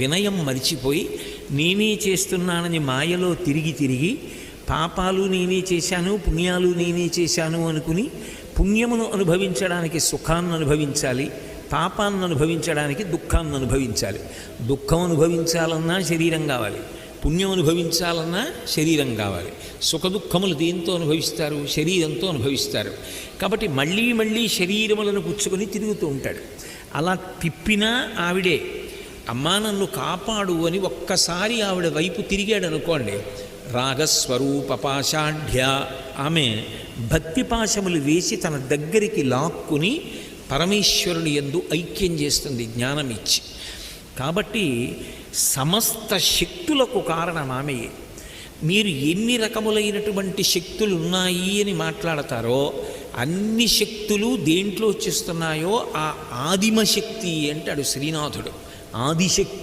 వినయం మరిచిపోయి నేనే చేస్తున్నానని మాయలో తిరిగి తిరిగి పాపాలు నేనే చేశాను పుణ్యాలు నేనే చేశాను అనుకుని పుణ్యమును అనుభవించడానికి సుఖాన్ని అనుభవించాలి పాపాన్ని అనుభవించడానికి దుఃఖాన్ని అనుభవించాలి. దుఃఖం అనుభవించాలన్నా శరీరం కావాలి. పుణ్యం అనుభవించాలన్నా శరీరం కావాలి. సుఖ దుఃఖములు దేంతో అనుభవిస్తారు? శరీరంతో అనుభవిస్తారు. కాబట్టి మళ్ళీ మళ్ళీ శరీరములను పుచ్చుకొని తిరుగుతూ ఉంటాడు. అలా తిప్పినా ఆవిడే అమ్మా నన్ను కాపాడు అని ఒక్కసారి ఆవిడ వైపు తిరిగాడు అనుకోండి రాగస్వరూపపాషాఢ్య ఆమె భక్తి పాశములు వేసి తన దగ్గరికి లాక్కుని పరమేశ్వరుని ఎందు ఐక్యం చేస్తుంది జ్ఞానం ఇచ్చి కాబట్టి సమస్త శక్తులకు కారణం ఆమెయే మీరు ఎన్ని రకములైనటువంటి శక్తులు ఉన్నాయి అని మాట్లాడతారో అన్ని శక్తులు దేంట్లో వచ్చేస్తున్నాయో ఆ ఆదిమ శక్తి అంటాడు శ్రీనాథుడు. ആദിശക്തി